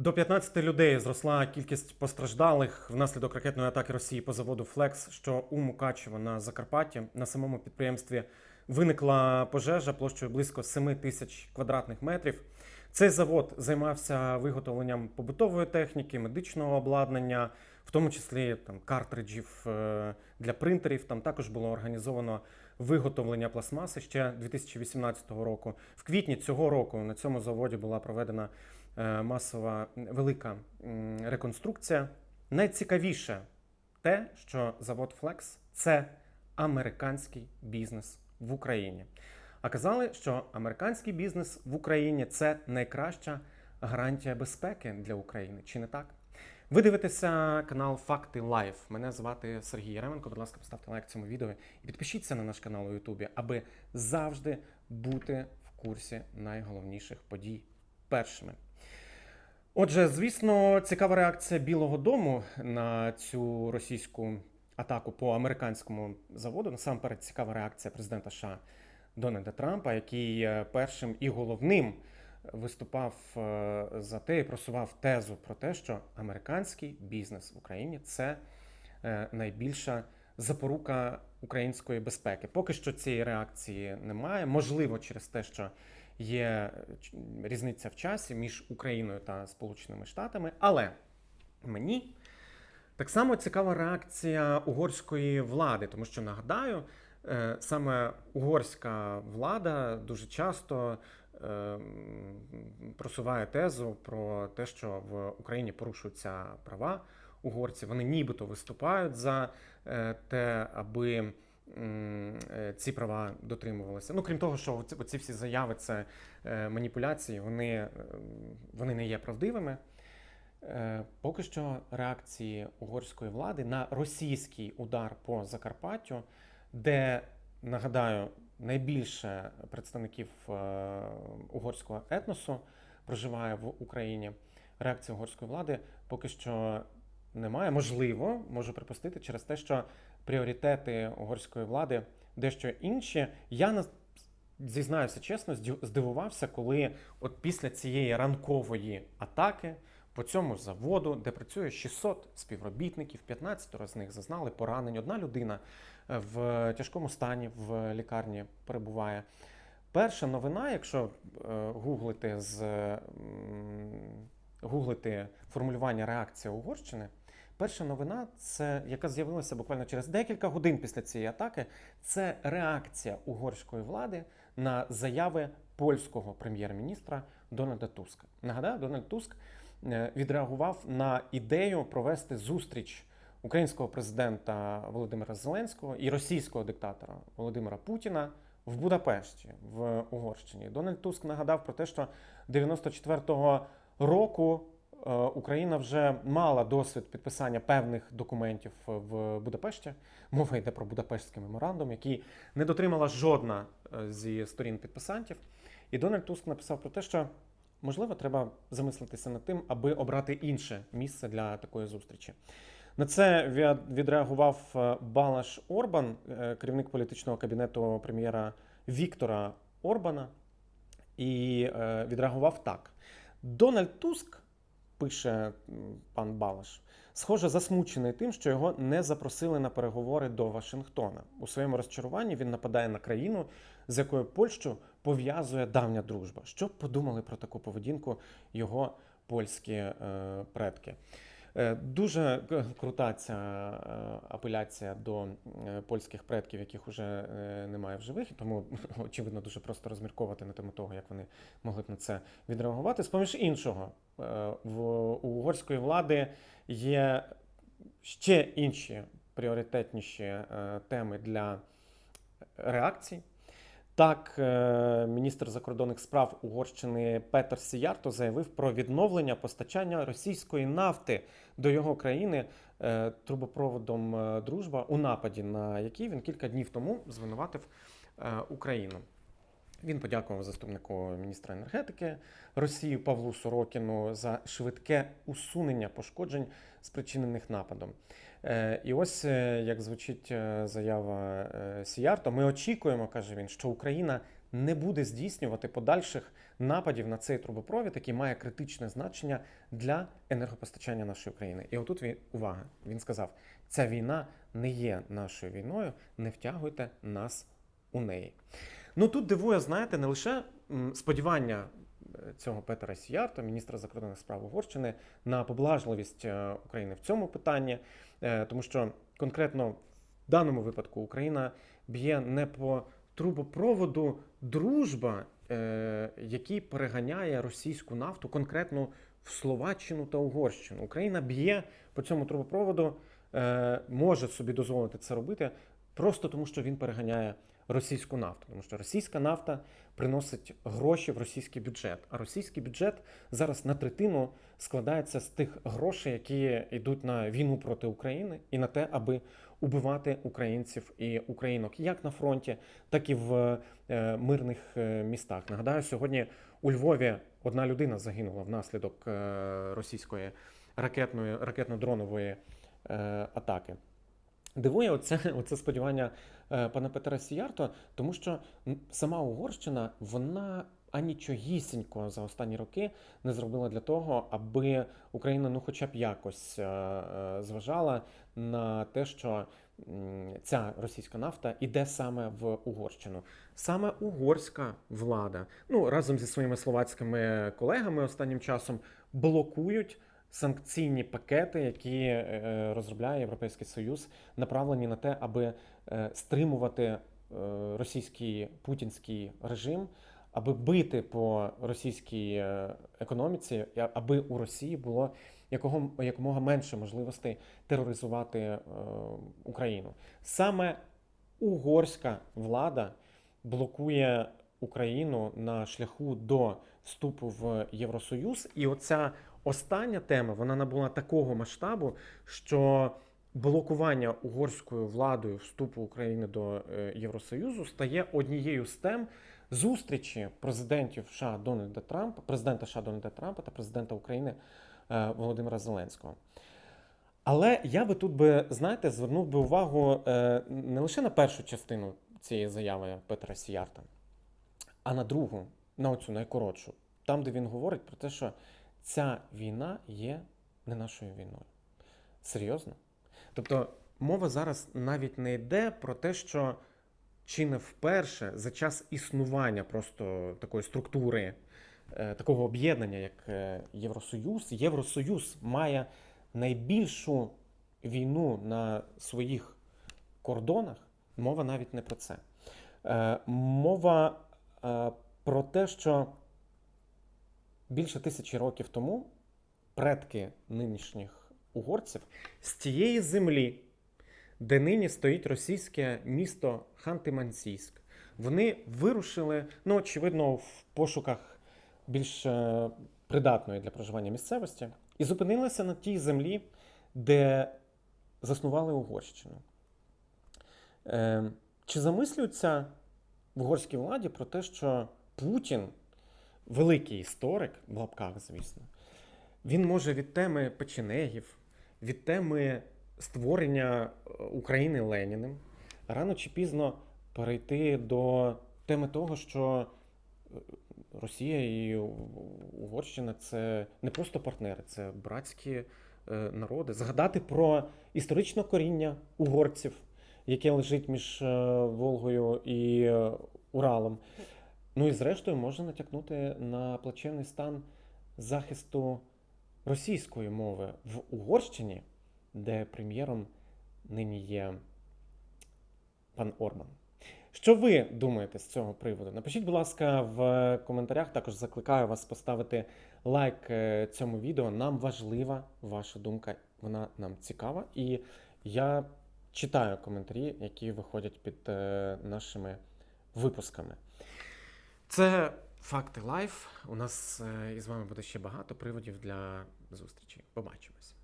До 15 людей зросла кількість постраждалих внаслідок ракетної атаки Росії по заводу Флекс, що у Мукачево на Закарпатті. На самому підприємстві виникла пожежа площею близько 7 тисяч квадратних метрів. Цей завод займався виготовленням побутової техніки, медичного обладнання, в тому числі там картриджів е, для принтерів. Там також було організовано виготовлення пластмаси ще 2018 року. В квітні цього року на цьому заводі була проведена масова велика реконструкція. Найцікавіше те, що завод Flex – це американський бізнес в Україні. А казали, що американський бізнес в Україні це найкраща гарантія безпеки для України. Чи не так? Ви дивитеся канал Факти Лайф. Мене звати Сергій Яременко. Будь ласка, поставте лайк цьому відео і підпишіться на наш канал у Ютубі, аби завжди бути в курсі найголовніших подій першими. Отже, звісно, цікава реакція Білого Дому на цю російську атаку по американському заводу. Насамперед, цікава реакція президента США Дональда Трампа, який е, першим і головним виступав е, за те і просував тезу про те, що американський бізнес в Україні це е, найбільша запорука української безпеки. Поки що цієї реакції немає. Можливо, через те, що є різниця в часі між Україною та Сполученими Штатами, але мені так само цікава реакція угорської влади, тому що нагадаю, е, саме угорська влада дуже часто е, просуває тезу про те, що в Україні порушуються права угорців. Вони нібито виступають за е, те, аби ці права дотримувалися. Ну крім того, що оці всі заяви це е, маніпуляції, вони, е, вони не є правдивими. Е, Поки що реакції угорської влади на російський удар по Закарпаттю, де нагадаю найбільше представників е, угорського етносу проживає в Україні. Реакції угорської влади поки що немає. Можливо, можу припустити через те, що пріоритети угорської влади дещо інші. Я на зізнаюся чесно, здивувався, коли от після цієї ранкової атаки по цьому заводу, де працює 600 співробітників, 15 з них зазнали поранень. Одна людина е, в тяжкому стані в лікарні перебуває. Перша новина, якщо е, гуглити з гуглити формулювання реакція Угорщини, перша новина, це яка з'явилася буквально через декілька годин після цієї атаки, це реакція угорської влади на заяви польського прем'єр-міністра Дональда Туска. Нагадаю, Дональд Туск е, відреагував на ідею провести зустріч українського президента Володимира Зеленського і російського диктатора Володимира Путіна в Будапешті в Угорщині. Дональд Туск нагадав про те, що 94-го року Україна вже мала досвід підписання певних документів в Будапешті. Мова йде про Будапештський меморандум, який не дотримала жодна е, зі сторін підписантів. І Дональд Туск написав про те, що можливо треба замислитися над тим, аби обрати інше місце для такої зустрічі. На це відреагував е, Балаш Орбан, е, керівник політичного кабінету прем'єра Віктора Орбана, і е, відреагував так: Дональд Туск, пише пан Балаш, схоже, засмучений тим, що його не запросили на переговори до Вашингтона. У своєму розчаруванні він нападає на країну, з якою Польщу пов'язує давня дружба. Що подумали про таку поведінку його польські е, предки? Е, Дуже крута ця е, апеляція до е, польських предків, яких уже немає в живих, тому очевидно дуже просто розмірковувати на тему того, як вони могли б на це відреагувати. З поміж іншого, в угорської влади є ще інші пріоритетніші теми для реакцій. Так, е, міністр закордонних справ Угорщини Петер Сіярто заявив про відновлення постачання російської нафти до його країни е, трубопроводом е, Дружба у нападі, на який він кілька днів тому звинуватив Україну. Він подякував заступнику міністра енергетики Росії Павлу Сорокіну за швидке усунення пошкоджень, спричинених нападом. Е, І ось е, як звучить е, заява Сіярто, ми очікуємо, каже він, що Україна не буде здійснювати подальших нападів на цей трубопровід, який має критичне значення для енергопостачання нашої країни. І отут він увага. Він сказав: ця війна не є нашою війною, не втягуйте нас у неї. Ну тут дивує, знаєте, не лише сподівання е, цього Петера Сіярта, міністра закордонних справ Угорщини, на поблажливість е, України в цьому питанні, е, тому що конкретно в даному випадку Україна б'є не по трубопроводу дружба, який переганяє російську нафту конкретно в Словаччину та Угорщину. Україна б'є по цьому трубопроводу, може собі дозволити це робити просто тому, що він переганяє російську нафту, тому що російська нафта приносить гроші в російський бюджет. А російський бюджет зараз на третину складається з тих грошей, які йдуть на війну проти України і на те, аби убивати українців і українок як на фронті, так і в е, мирних е, містах. Нагадаю, сьогодні у Львові одна людина загинула внаслідок е, російської ракетної ракетно-дронової атаки. Дивує оце, оце сподівання е, пана Петра Сіярто, тому що сама Угорщина вона анічогісінько за останні роки не зробила для того, аби Україна ну хоча б якось е, е, зважала на те, що ця російська нафта іде саме в Угорщину. Саме угорська влада, ну разом зі своїми словацькими колегами останнім часом блокують санкційні пакети, які е, розробляє Європейський Союз, направлені на те, аби е, стримувати е, російський путінський режим, аби бити по російській економіці, аби у Росії було якого якомога менше можливостей тероризувати Україну. Саме угорська влада блокує Україну на шляху до вступу в Євросоюз, і оця остання тема вона набула такого масштабу, що блокування угорською владою вступу України до е, Євросоюзу стає однією з тем зустрічі президентів США Дональда Трампа, президента США Дональда Трампа та президента України е, Володимира Зеленського. Але я би тут би, знаєте, звернув би увагу е, не лише на першу частину цієї заяви Петра Сіярта, а на другу, на оцю найкоротшу, там, де він говорить про те, що ця війна є не нашою війною. Серйозно? Тобто мова зараз навіть не йде про те, що чи не вперше за час існування просто такої структури, е, такого об'єднання, як е, Євросоюз, Євросоюз має найбільшу війну на своїх кордонах. Мова навіть не про це. Е, Мова про те, що більше тисячі років тому предки нинішніх угорців з тієї землі, де нині стоїть російське місто Ханти-Мансійськ, вони вирушили, ну, очевидно, в пошуках більш е, придатної для проживання місцевості, і зупинилися на тій землі, де заснували Угорщину. Е, Чи замислюються в угорській владі про те, що Путін, великий історик, в лапках, звісно, він може від теми печенегів, від теми створення е, України Леніним рано чи пізно перейти до теми того, що е, Росія і Угорщина це не просто партнери, це братські е, народи. Згадати про історичне коріння угорців, яке лежить між Волгою і Уралом. Ну і зрештою можна натякнути на плачевний стан захисту російської мови в Угорщині, де прем'єром нині є пан Орбан. Що ви думаєте з цього приводу? Напишіть, будь ласка, в коментарях. Також закликаю вас поставити лайк е, цьому відео. Нам важлива ваша думка, вона нам цікава. І я читаю коментарі, які виходять під е, нашими випусками. Це факти лайф. У нас е, із вами буде ще багато приводів для зустрічі. Побачимось.